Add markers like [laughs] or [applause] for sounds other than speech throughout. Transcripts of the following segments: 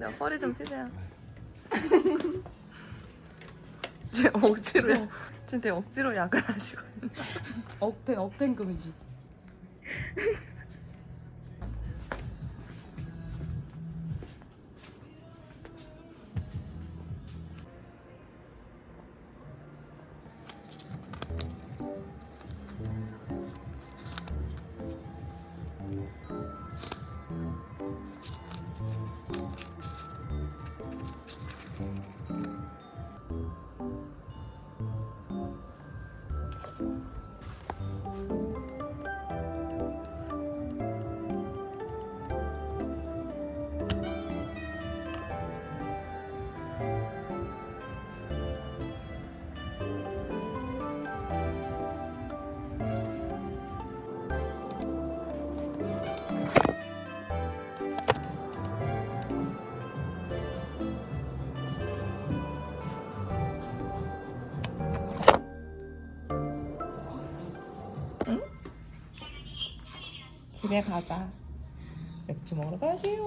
내가 허리 좀 피세요. [laughs] 제 억지로 되게 억지로 약을 하시거든요. 억텐 억텐급이지. 집에 가자. 맥주 먹으러 가지요.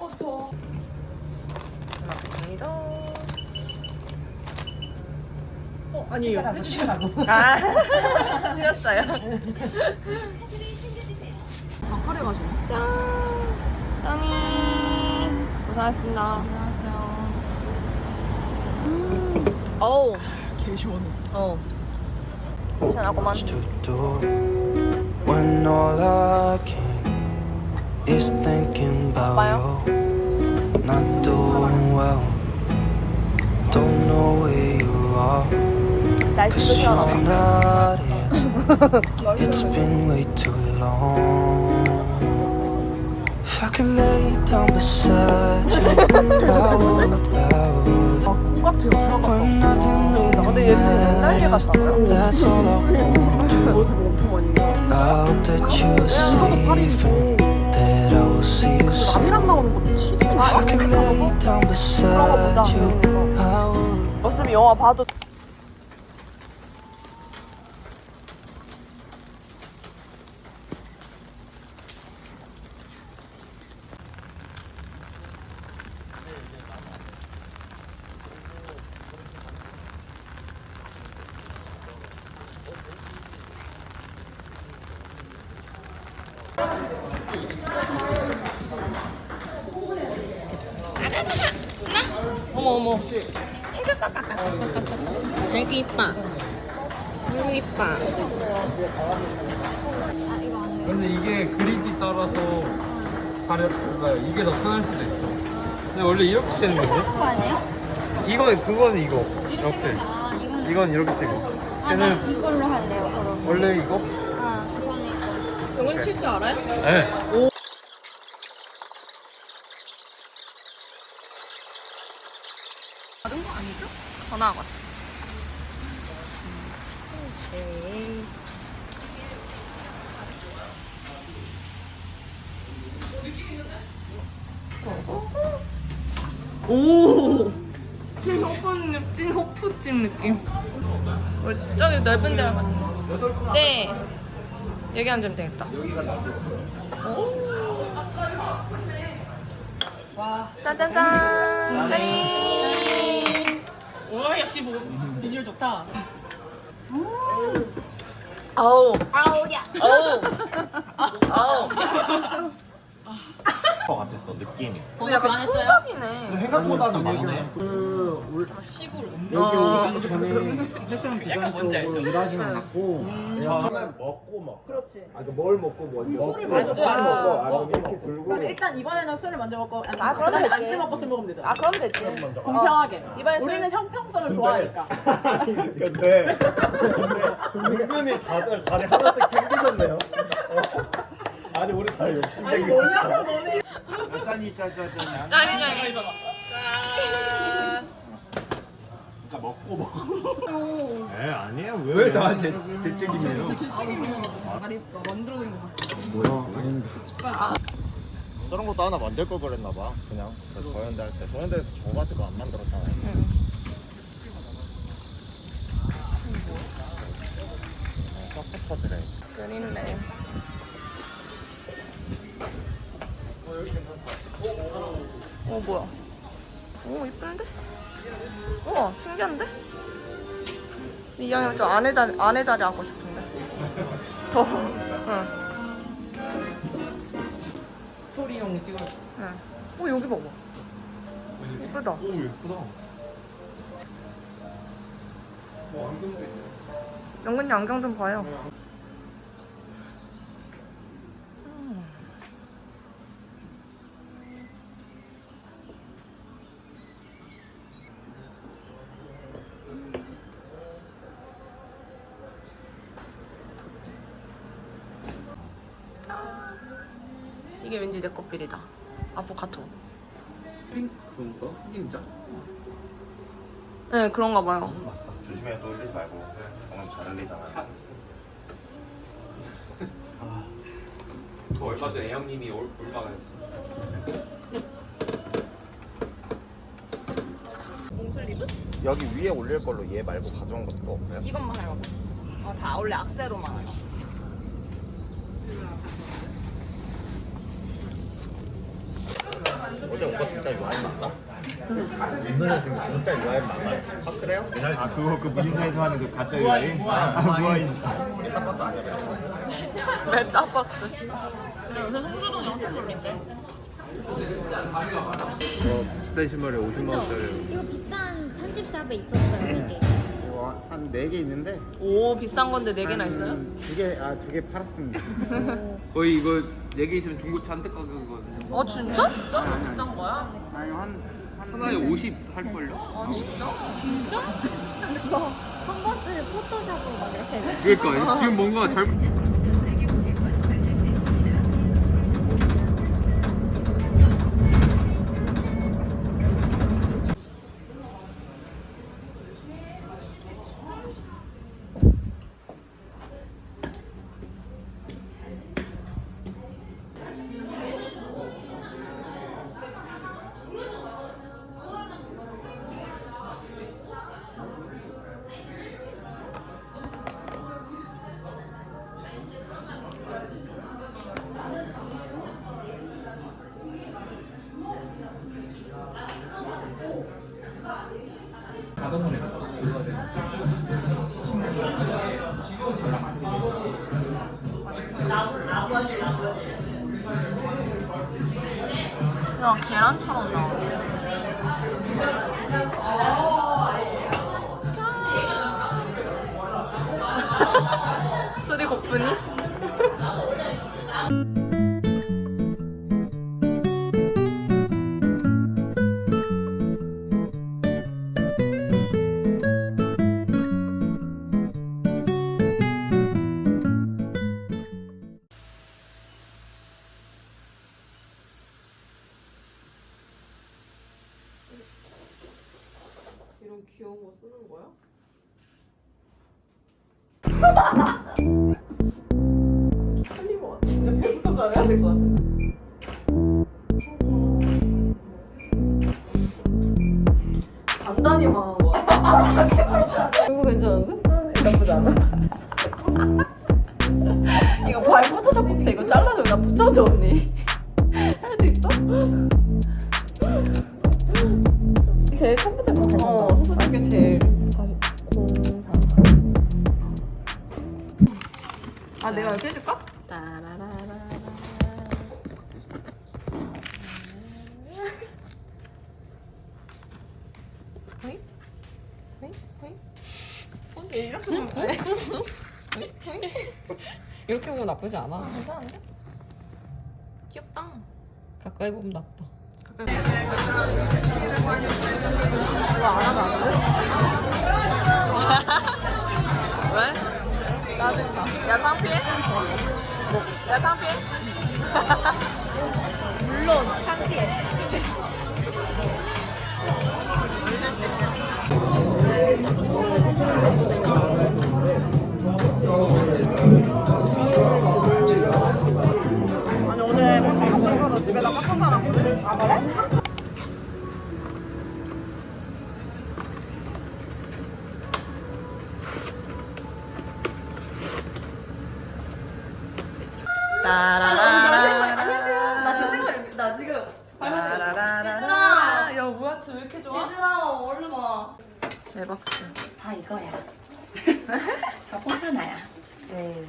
어 저. 맞습니다. 어 아니에요. 해주시라고. 아, [laughs] 틀렸어요. 방칼에 가시네. 짠! 짠이! 고생하셨습니다. 안녕하세요. 어우, 개 시원해. 어. 시원하고만. to do when all I can is thinking about you. Not doing well, don't know where you are. 날씨도 Cause you're 시원하다. not here. [laughs] It's been way too long. If I could lay down beside you, I [laughs] would, I would. 꽉 들어 들어갔어. When nothing really 근데 얘 옛날 얘 같다고요? That's all I want to 모습 엄청 많이 나. I hope that you are safe and that I will see you soon. 남이랑 나오는 것도 7일. If I could lay down beside you, I would. 어차피 영화 봐도 어머 어머 아이고 이뻐 아이고 이뻐 근데 이게 그리기 따라서 가려 그러니까 이게 더 편할 수도 있어. 근데 원래 이렇게 쓰는 건데? 그거 아니에요? 이건 그거는 이거 이렇게. 아 이건 이렇게 쓰고. 아, 나 얘는 이걸로 할래요 그럼 원래 이거? 아 저는 이거 영훈이 칠줄 알아요? 네. 다른 거 아니죠? 전화가 왔어. 오! 찐호프집 찐호프집 느낌. 우리 저기 넓은 데로 가. 네. 여기 앉으면 되겠다. 와. 짜잔짠 짜리 와 역시 뭐 비주얼 좋다. 아우야 어우 어우 것 같았어 느낌이 근데 약간 통닭이네. 생각보다는 많네. 여기 오기 전에 패션 디자인 쪽으로 일하지는 않았고. 내가 처음엔 먹고 막. 그렇지. 아, 그뭘 먹고 뭐 먹고. 술 먹고 아 그럼 이렇게 들고. 일단 이번에는 술을 먼저 먹고 안, 아, 그럼 그다음에 되지. 안주 먹고 술 먹으면 되잖아. 아 그럼 되지. 먼저. 공평하게. 이번에 술- 우리는 형평성을 좋아하니까. [laughs] 근데 근데 은근히 다들 다리 하나씩 챙기셨네요. 어. [laughs] 아니 우리 다 욕심쟁이 뭐냐고 너네 짜자잔 짠이 짠이 있어봐. 짠 그러니까 먹고 먹어. 에 아니에요. 왜다제제 책임이에요? 다리 만들어드린 거 같아. 뭐야? 아니 저런 것도 하나 만들 걸 그랬나 봐. 그냥 그 저현대 할 때. 저현대에서 저 같은 거 안 만들었잖아요. 어, 서포터들에 그린데 어 뭐야? 오 이쁜데? 우와 신기한데? 이왕이면 좀 안에 자리 안에 자리 하고 싶은데. 더. 응. 스토리용 찍어. 응. 오 여기 봐봐. 이쁘다. 오 예쁘다. 뭐 안경도 있네. 영근이 안경 좀 봐요. 이게 왠지 내 커플이다. 아포카토. 핑크인가? 흑임자? 네 그런가 봐요. 조심해 또 흘리지 말고 방금 잘 흘리잖아 [laughs] 저 얼마 전에 애영님이 올- 올라가셨어. 여기 위에 올릴 걸로 얘 말고 가져온 것도 없어요? 이것만 하려고. 어, 다 원래 악세로만 하려. 어제 오빠 진짜 유아인 맞나? 오늘은 근데 진짜 유아인 맞아요? 확실해요? 아 그거 그 무인사에서 하는 그 가짜 유아인? 아 무아인 메타버스. 저 비싼 신발에 50만 원짜리. 이거 비싼 편집샵에 있었어요 이게. 이거 한네개 있는데 오 비싼 건데 네 개나 있어요? 두개 아 두 개 팔았습니다. [laughs] 거의 이거 4개 있으면 중고차 한 대 가격이거든요. 어 진짜? 아니 한 하나에 50 할걸요? 아 진짜? 진짜? [laughs] 이거 컨버스를 포토샵으로 막 이렇게. 그러니까 지금 뭔가 잘못. 자동으로 배부터 가야 될 것 같은데. 단단히만 한 거야. 이거 괜찮은데? 나쁘지 않아. 이거 발 포토샵 못해. 이거 잘라서 나 붙여줘 언니. 할 수 있어? 제일 첫 번째 거 어, 첫 번째 게 제일 40, 04. 아, 내가 이렇게 해줄까? 따라라라라. 호잉? 호잉? 호잉? 언니 이렇게 보면 돼? 호잉? 호잉? 이렇게 보면 나쁘지 않아. 괜찮은데? 귀엽다. 가까이 보면 나빠. 가까이 보면 이거 안 돼? [laughs] 왜? 짜증나. 야, 창피해? 야, 창피해? 물론 창피해. 나 지금 생각 나 지금 발맞추. 따라라라라라라라. 야 무화츠 왜 이렇게 좋아? 얘들아 얼른 와. 대박스. 다 이거야. 다 뽕파나야. 에이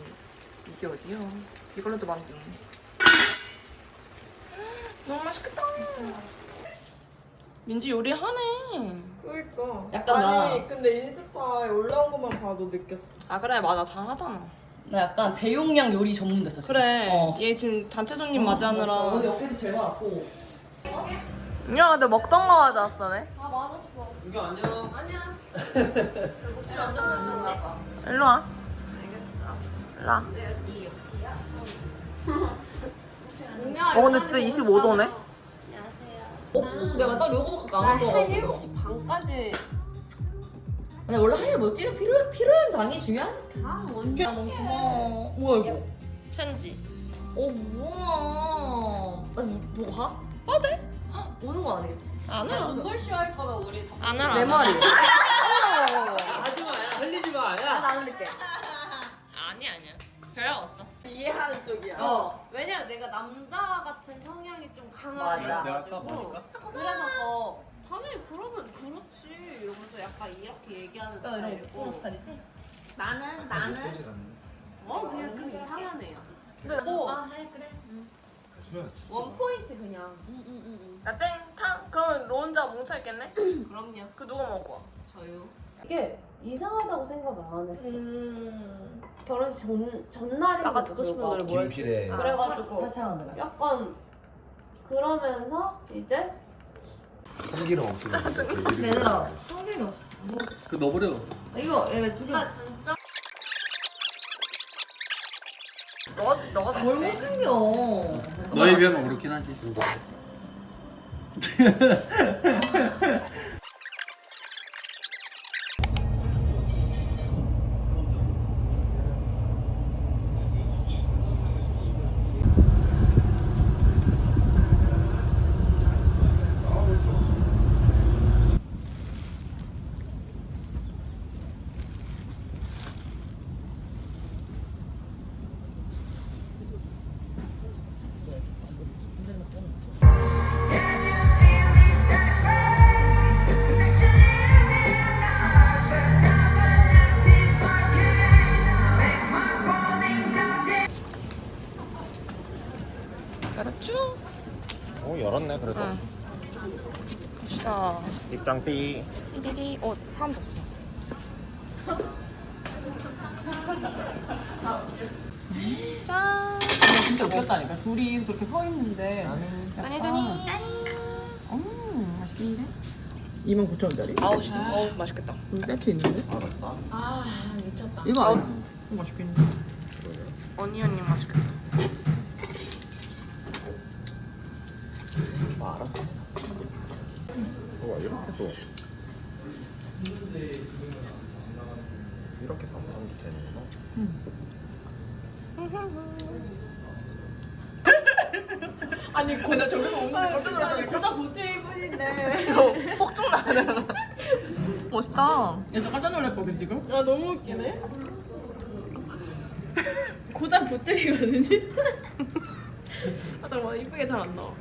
이게 어디요? 이걸로도 만드네. 맛있겠다. 민지 요리하네. 그러니까. 약간 아니 나- 근데 인스타에 올라온 것만 봐도 느꼈어. 아 그래 맞아 잘하잖아. 나 약간 대용량 요리 전문 됐어. 지금. 그래. 어. 얘 지금 단체 손님 맞이하느라. 어, 옆에도 제일 많았고. 야 근데 먹던 거 가져왔어 왜? 이게. 목소리 완전 맛있는 거야. 아빠. 일로 와. 일로 와. 어 근데 진짜 25도네. 어, 내가 딱 요거밖에 안 먹어. 한 7시 반까지. 근데 원래 한일 멋지는 필요 필요한 장이 중요하니까. 아, 너무 고마워. 뭐야 이거? 편지. 어 뭐야? 나뭐 가? 아 돼? 오는 거 아니겠지? 안 와. 눈벌쇼 할 거면 우리 다. 안 와. 내 말이. [laughs] 하지 마, 야. 흘리지 마, 야. 나 흘릴게. 아니 아니야. 별로 없어. 이해하는 쪽이야. 어. 왜냐면 내가 남자 같은 성향이 좀 강하게 맞아. 내가 아까 가지고 보니까. 그래서 더 당연히 그러면 그렇지 이러면서 약간 이렇게 얘기하는 너 이런 꼬는 스타일이고 스타일이지? 나는 나는 어 그냥 좀 이상한 애야 근데 뭐 아, 해 그래. 원 포인트 그냥. 야 땡탕? 그러면 너 혼자 뭉쳐 있겠네? 그럼요 그 누가 먹어? 저요 이게 이상하다고 생각을 안 했어. 음. 결혼식 전 전날인데 아까 듣고 싶은 노래 뭐였지? 김필의 그래가지고 다시 사람들. 약간 그러면서 이제 참기름 없으면 얘들아 성경이 없어. 그 넣어버려. 이거 얘가 두 개. 나 진짜 너가 너가 뭘 낫지? 못생겨. 너에 비하면 그렇긴 하지. [laughs] [laughs] 자, 입장 삐 띠디디. 어, 사람도 없어. 짠. 진짜 웃겼다니까. 둘이 그렇게 서 있는데. 안혜준이. 음 맛있겠는데? 29,000원짜리? 아우, 씨. 어우, 맛있겠다. 여기 세트 있는데? 아 맛있다 아, 미쳤다. 이거 아니야? 이거 맛있겠는데? 어니언님 맛있겠다. 아 알았어 우와 이렇게 또 이렇게 방송도 되는구나 [laughs] 아니 고 나 저기서 오는 거 놀랐어. 고작 보틀일 뿐인데 이거 폭죽 나네. 멋있다. 야저 깜짝 놀랐거든 지금? 아 너무 웃기네 [laughs] 고작 보틀이거든요 [laughs] 아 잠깐만 이쁘게 잘 안 나와